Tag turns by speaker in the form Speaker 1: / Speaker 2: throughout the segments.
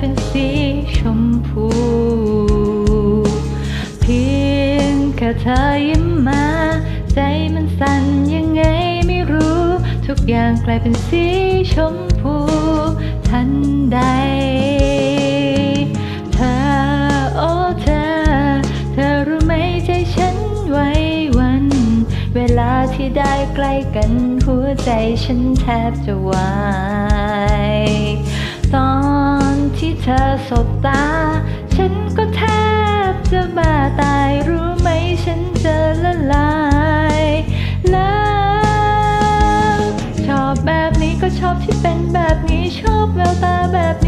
Speaker 1: เป็นสีชมพู เพียงแค่เธอยิ้มมา ใจมันสั่นยังไงไม่รู้ ทุกอย่างกลายเป็นสีชมพู ทันใด เธอโอ้เธอ เธอรู้ไหมใจฉันไว้วัน เวลาที่ได้ใกล้กันหัวใจฉันแทบจะวาย ธอสบตา ฉันก็แทบจะบ้าตายรู้ไหมฉันจะละลายแล้วชอบแบบนี้ก็ชอบที่เป็นแบบนี้ชอบแววตาแบบนี้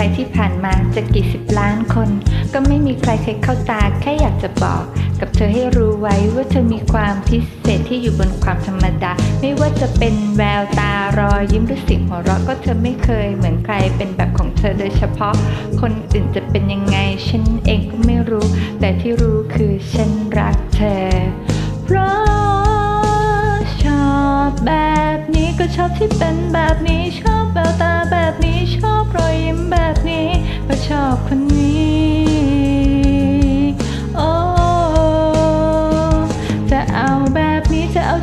Speaker 1: รที่ผ่านมาจะกี่สิบล้านคน ก็ไม่มีใครเคยเข้าตาแค่อยากจะบอก กับเธอให้รู้ไว้ว่าเธอมีความพิเศษที่อยู่บนความธรรมดา ไม่ว่าจะเป็นแววตารอยยิ้มหรือเสียงหัวเราะก็เธอไม่เคยเหมือนใครเป็นแบบของเธอโดยเฉพาะ คนอื่นจะเป็นยังไง ฉันเองก็ไม่รู้ แต่ที่รู้คือฉันรักเธอ เพราะชอบแบบนี้ก็ชอบที่เป็นแบบนี้ชอบแววตา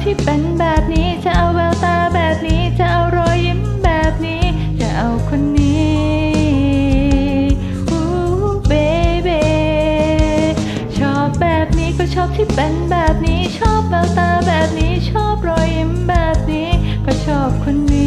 Speaker 1: ที่เป็นแบบนี้จะเอาแววตาแบบนี้จะเอารอยยิ้มแบบนี้จะเอาคนนี้เบเบชอบแบบนี้ก็ชอบที่เป็นแบบนี้ ชอบแววตาแบบนี้ ชอบรอยยิ้มแบบนี้ ก็ชอบคนนี้